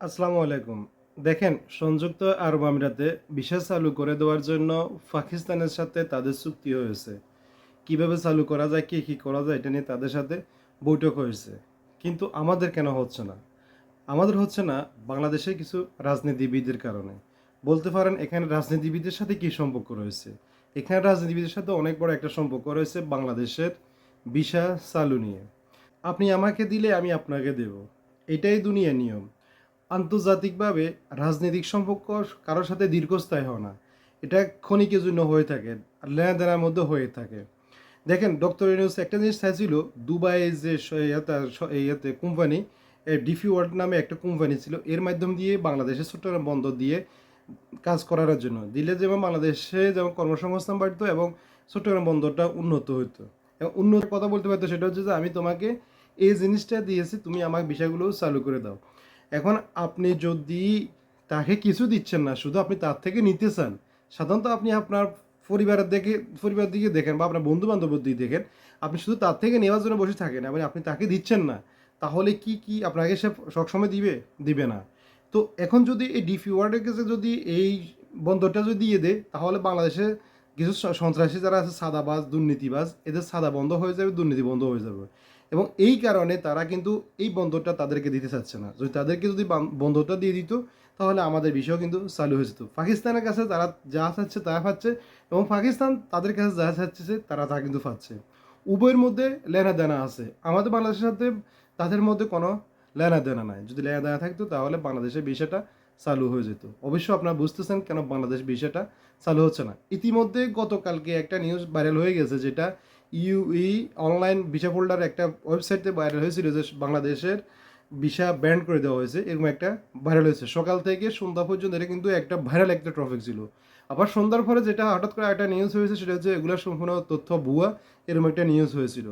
আসসালামু আলাইকুম। দেখেন, সংযুক্ত আরব আমিরাতে ভিসা চালু করে দেওয়ার জন্য পাকিস্তানের সাথে তাদের চুক্তি হয়েছে। কীভাবে চালু করা যায়, কি কি করা যায়, এটা নিয়ে তাদের সাথে বৈঠক হয়েছে। কিন্তু আমাদের কেন হচ্ছে না? আমাদের হচ্ছে না বাংলাদেশের কিছু রাজনীতিবিদের কারণে। বলতে পারেন, এখানে রাজনীতিবিদের সাথে কি সম্পর্ক রয়েছে? এখানে রাজনীতিবিদের সাথে অনেক বড় একটা সম্পর্ক রয়েছে বাংলাদেশের ভিসা চালু নিয়ে। আপনি আমাকে দিলে আমি আপনাকে দেব। এটাই দুনিয়া নিয়ম। আন্তর্জাতিকভাবে রাজনৈতিক সম্পর্ক কারোর সাথে দীর্ঘস্থায়ী হয় না। এটা ক্ষণিকের জন্য হয়ে থাকে আর লেনাদেনার মধ্যে হয়ে থাকে। দেখেন, ডক্টর ইউনুস একটা জিনিস চাইছিল দুবাই যে ইয়াতে কোম্পানি ডিফি ওয়ার্ল্ড নামে একটা কোম্পানি ছিল, এর মাধ্যম দিয়ে বাংলাদেশের চট্টগ্রাম বন্দর দিয়ে কাজ করার জন্য। দিলে যেমন বাংলাদেশে যেমন কর্মসংস্থান বাড়তো এবং চট্টগ্রাম বন্দরটা উন্নত হতো এবং উন্নত কথা বলতে পারতো সেটা হচ্ছে যে, আমি তোমাকে এই জিনিসটা দিয়েছি, তুমি আমার বিষয়গুলো চালু করে দাও। এখন আপনি যদি তাকে কিছু দিচ্ছেন না, শুধু আপনি তার থেকে নিতে চান, সাধারণত আপনি আপনার পরিবারের দিকে পরিবার দিকে দেখেন বা আপনার বন্ধু বান্ধবের দিকে দেখেন, আপনি শুধু তার থেকে নেওয়ার জন্য বসে থাকেন এবং আপনি তাকে দিচ্ছেন না, তাহলে কি কি আপনাকে সে সবসময় দিবে? দিবে না। তো এখন যদি এই ডিফি ওয়ার্ডের কাছে যদি এই বন্দরটা যদি দিয়ে দেয়, তাহলে বাংলাদেশে কিছু সন্ত্রাসী যারা আছে, সাদাবাজ, দুর্নীতিবাজ, এদের সাদা বন্ধ হয়ে যাবে, দুর্নীতি বন্ধ হয়ে যাবে। এবং এই কারণে তারা কিন্তু এই বন্দরটা তাদেরকে দিতে চাচ্ছে না। যদি তাদেরকে যদি বান- বন্দরটা দিয়ে দিত, তাহলে আমাদের বিষয় কিন্তু চালু হয়ে যেত। পাকিস্তানের কাছে তারা যা চাচ্ছে তা পাচ্ছে এবং পাকিস্তান তাদের কাছে যা চাচ্ছে তারা তা কিন্তু পাচ্ছে। উভয়ের মধ্যে লেনা দেনা আছে। আমাদের বাংলাদেশের সাথে তাদের মধ্যে কোনো লেনা দেনা নাই। যদি লেনা দেনা থাকতো, তাহলে বাংলাদেশের বিষয়টা চালু হয়ে যেত। অবশ্য আপনারা বুঝতেছেন কেন বাংলাদেশ বিষয়টা চালু হচ্ছে না। ইতিমধ্যে গতকালকে একটা নিউজ ভাইরাল হয়ে গেছে, যেটা ইউই অনলাইন ভিসা ফোল্ডার একটা ওয়েবসাইটে ভাইরাল হয়েছিল যে বাংলাদেশের ভিসা ব্যান্ড করে দেওয়া হয়েছে, এরকম একটা ভাইরাল হয়েছে। সকাল থেকে সন্ধ্যা পর্যন্ত এটা কিন্তু একটা ভাইরাল একটা ট্রফিক ছিল। আবার সন্ধ্যার পরে যেটা হঠাৎ করে একটা নিউজ হয়েছে, সেটা হচ্ছে এগুলো সম্পূর্ণ তথ্য ভুয়া, এরকম একটা নিউজ হয়েছিল।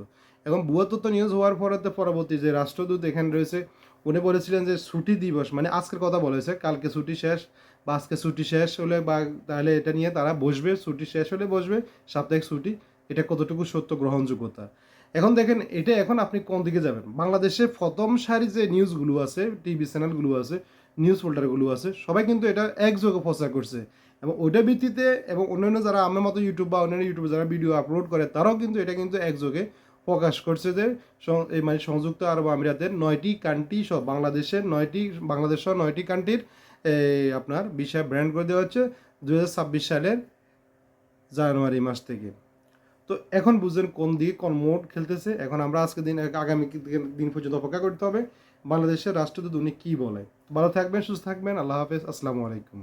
এবং ভুয়া তথ্য নিউজ হওয়ার পরে পরবর্তী যে রাষ্ট্রদূত এখানে রয়েছে, উনি বলেছিলেন যে ছুটি দিবস মানে আজকের কথা বলেছে কালকে ছুটি শেষ বা আজকে ছুটি শেষ হলে বা তাহলে এটা নিয়ে তারা বসবে, ছুটি শেষ হলে বসবে, সাপ্তাহিক ছুটি। এটা কতটুকু সত্য, গ্রহণযোগ্যতা? এখন দেখেন, এটা এখন আপনি কোন দিকে যাবেন? বাংলাদেশে প্রথম সারি যে নিউজগুলো আছে, টিভি চ্যানেলগুলো আছে, নিউজ ফোল্ডারগুলো আছে, সবাই কিন্তু এটা একযোগে প্রচার করছে। এবং ওইটার ভিত্তিতে এবং অন্যান্য যারা আমার মতো ইউটিউব বা অন্যান্য ইউটিউবে যারা ভিডিও আপলোড করে, তারাও কিন্তু এটা কিন্তু একযোগে প্রকাশ করছে যে এই মানে সংযুক্ত আরব আমিরাতের নয়টি কান্ট্রি সহ, বাংলাদেশের নয়টি, বাংলাদেশ সহ নয়টি কান্ট্রির আপনার বিষয় ব্র্যান্ড করে দেওয়া হচ্ছে দু হাজার ছাব্বিশ সালের জানুয়ারি মাস থেকে। তো এখন বুঝলেন কোন দিকে কোন মোড খেলতেছে। এখন আমরা আজকে দিন, আগামী দিন পর্যন্ত অপেক্ষা করতে হবে। বাংলাদেশের রাষ্ট্রদূত উনি কী বলে। ভালো থাকবেন, সুস্থ থাকবেন। আল্লাহ হাফেজ। আসসালামু আলাইকুম।